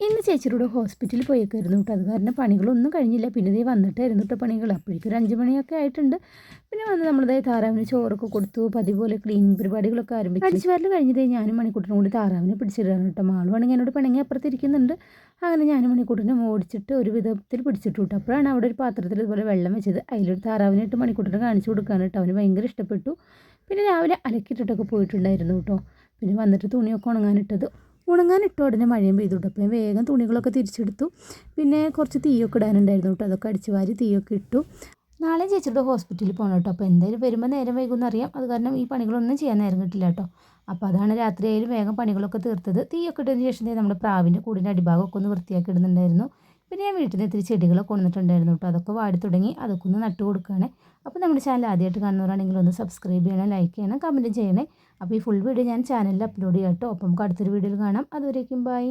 ഇന്ന് ചേച്ചിയുടെ ഹോസ്പിറ്റലിൽ പോയേക്കായിരുന്നു കേട്ടോ. അത് കാരണം പണികളൊന്നും കഴിഞ്ഞില്ല. പിന്നെ ഇതേ വന്നിട്ടായിരുന്നു കേട്ടോ പണികൾ. അപ്പോഴേക്കും ഒരു അഞ്ച് മണിയൊക്കെ ആയിട്ടുണ്ട്. പിന്നെ വന്ന് നമ്മളതായ താറാവിന് ചോറൊക്കെ കൊടുത്തു. പതിപോലെ ക്ലീനിങ് പരിപാടികളൊക്കെ ആരംഭിച്ചു. അടിച്ചു വരൽ കഴിഞ്ഞതേ ഞാനും മണിക്കൂട്ടിനും കൂടി താറാവിനെ പിടിച്ചിടാണ് കേട്ടോ. മാളുവാണെങ്കിൽ എന്നോട് പിണങ്ങി അപ്പുറത്തിരിക്കുന്നുണ്ട്. അങ്ങനെ ഞാനും മണിക്കൂട്ടിനെ ഓടിച്ചിട്ട് ഒരു വിധത്തിൽ പിടിച്ചിട്ടു കേട്ടോ. അപ്പോഴാണ് അവിടെ ഒരു പാത്രത്തിൽ ഇതുപോലെ വെള്ളം വെച്ചത്. അതിലൊരു താറാവിനായിട്ട് മണിക്കൂട്ടിനെ കാണിച്ചു കൊടുക്കാൻ കേട്ടോ. അവന് ഭയങ്കര ഇഷ്ടപ്പെട്ടു. പിന്നെ രാവിലെ അലക്കിയിട്ടിട്ടൊക്കെ പോയിട്ടുണ്ടായിരുന്നു കേട്ടോ. പിന്നെ വന്നിട്ട് തുണിയൊക്കെ ഉണങ്ങാനിട്ടത് ഉണങ്ങാൻ ഇട്ട ഉടനെ മഴയും പെയ്തു അപ്പോൾ വേഗം തുണികളൊക്കെ തിരിച്ചെടുത്തു. പിന്നെ കുറച്ച് തീയൊക്കെ ഇടാനുണ്ടായിരുന്നു കേട്ടോ. അതൊക്കെ അടിച്ചു വാരി തീയൊക്കെ ഇട്ടു. നാളെ ചേച്ചിയുടെ ഹോസ്പിറ്റലിൽ പോകണം കേട്ടോ. അപ്പോൾ എന്തായാലും വരുമ്പോൾ നേരം വൈകുമെന്ന് അറിയാം. അത് കാരണം ഈ പണികളൊന്നും ചെയ്യാൻ നേരം കിട്ടില്ല കേട്ടോ. അപ്പോൾ അതാണ് രാത്രിയായാലും വേഗം പണികളൊക്കെ തീർത്തത്. തീയൊക്കെ ഇട്ടതിന് ശേഷം നമ്മുടെ പ്രാവിന്റെ കൂടിന്റെ അടിഭാഗമൊക്കെ ഒന്ന് വൃത്തിയാക്കി ഇടുന്നുണ്ടായിരുന്നു. പിന്നെ ഞാൻ വീട്ടിൽ നിന്ന് ഇത്തിരി ചെടികളൊക്കെ കൊണ്ടുവന്നിട്ടുണ്ടായിരുന്നു കേട്ടോ. അതൊക്കെ വാടി തുടങ്ങി അതൊക്കെ ഒന്ന് നട്ടു കൊടുക്കുകയാണ്. അപ്പോൾ നമ്മുടെ ചാനൽ ആദ്യമായിട്ട് കാണുന്നവരാണെങ്കിൽ ഒന്ന് സബ്സ്ക്രൈബ് ചെയ്യണം ലൈക്ക് ചെയ്യണം കമന്റ് ചെയ്യണേ. അപ്പോൾ ഈ ഫുൾ വീഡിയോ ഞാൻ ചാനലിൽ അപ്ലോഡ് ചെയ്യാം കേട്ടോ. അപ്പോൾ നമുക്ക് അടുത്തൊരു വീഡിയോയിൽ കാണാം. അതുവരേക്കും ബൈ